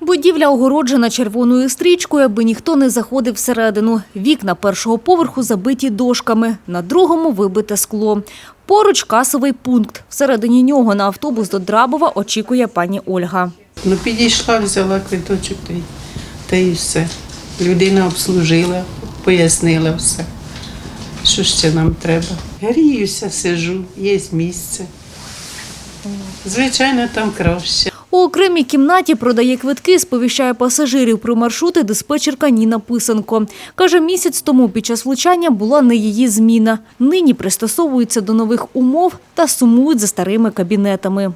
Будівля огороджена червоною стрічкою, аби ніхто не заходив всередину. Вікна першого поверху забиті дошками, на другому вибите скло. Поруч касовий пункт. Всередині нього на автобус до Драбова очікує пані Ольга. Ну, підійшла, взяла квиточок та й, та й все. Людина обслужила, пояснила все. Що ще нам треба? Гріюся, сижу, є місце. Звичайно, там краще. У окремій кімнаті продає квитки, сповіщає пасажирів про маршрути диспетчерка Ніна Писанко. Каже, місяць тому під час влучання була не її зміна. Нині пристосовуються до нових умов та сумують за старими кабінетами.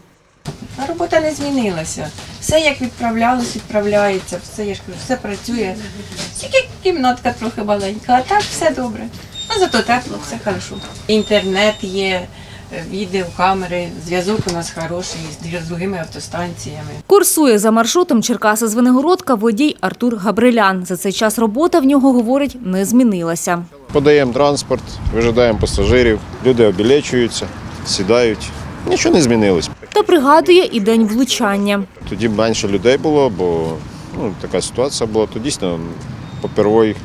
Робота не змінилася. Все як відправлялось, відправляється, все я ж кажу, все працює. Тільки кімнатка трохи маленька, а так все добре. Ну зато тепло, все хорошо. Інтернет є, е, відео, камери, зв'язок у нас хороший з другими автостанціями. Курсує за маршрутом Черкаса Звенигородка водій Артур Габрилян. За цей час робота в нього, говорить, не змінилася. Подаємо транспорт, вижидаємо пасажирів, люди обілечуються, сідають. Нічого не змінилось. Та пригадує і день влучання. Тоді менше людей було, бо ну, така ситуація була, то дійсно попервой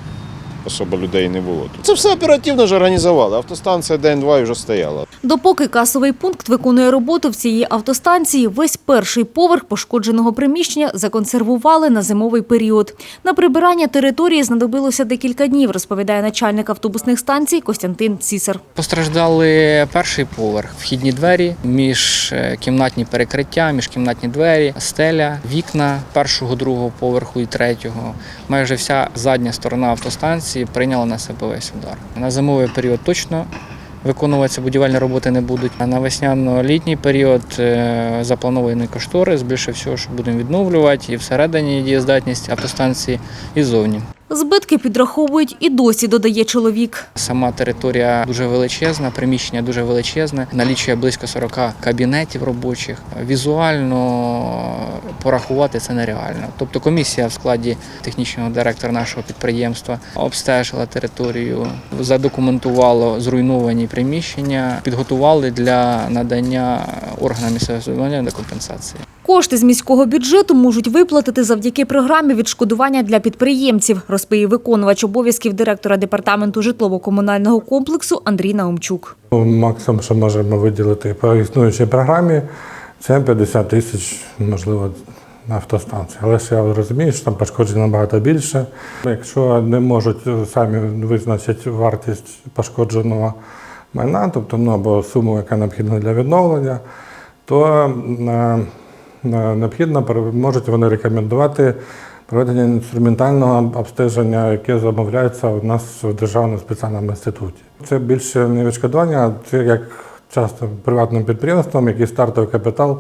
особо людей не було. Це все оперативно ж організували. Автостанція день-два вже стояла. Допоки касовий пункт виконує роботу в цій автостанції, весь перший поверх пошкодженого приміщення законсервували на зимовий період. На прибирання території знадобилося декілька днів, розповідає начальник автобусних станцій Костянтин Цісар. Постраждали перший поверх, вхідні двері, міжкімнатні перекриття, міжкімнатні двері, стеля, вікна першого, другого поверху і третього. Майже вся задня сторона автостанції прийняла на себе весь удар. На зимовий період точно виконуватися будівельні роботи не будуть. А на весняно-літній період заплановані коштори. Більше всього, що будемо відновлювати і всередині дієздатність автостанції, і зовні. Збитки підраховують і досі, додає чоловік. Сама територія дуже величезна, приміщення дуже величезне, налічує близько 40 кабінетів робочих. Візуально порахувати це нереально. Тобто комісія в складі технічного директора нашого підприємства обстежила територію, задокументувала зруйновані приміщення, підготували для надання органам місцевого до компенсації. Кошти з міського бюджету можуть виплатити завдяки програмі відшкодування для підприємців, розповів виконувач обов'язків директора департаменту житлово-комунального комплексу Андрій Наумчук. Ну, Максимум, що можемо виділити по існуючій програмі, це 50 тисяч, можливо, на автостанції. Але ж я розумію, що там пошкоджень набагато більше. Якщо не можуть самі визначити вартість пошкодженого майна, тобто ну, або суму, яка необхідна для відновлення, то е, необхідно можуть вони рекомендувати проведення інструментального обстеження, яке замовляється у нас в Державному спеціальному інституті. Це більше не відшкодування, це як часто приватним підприємствам, який стартовий капітал,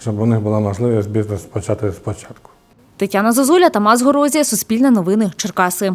щоб у них була можливість бізнес почати спочатку. Тетяна Зозуля, Тамас Горозія, Суспільне новини, Черкаси.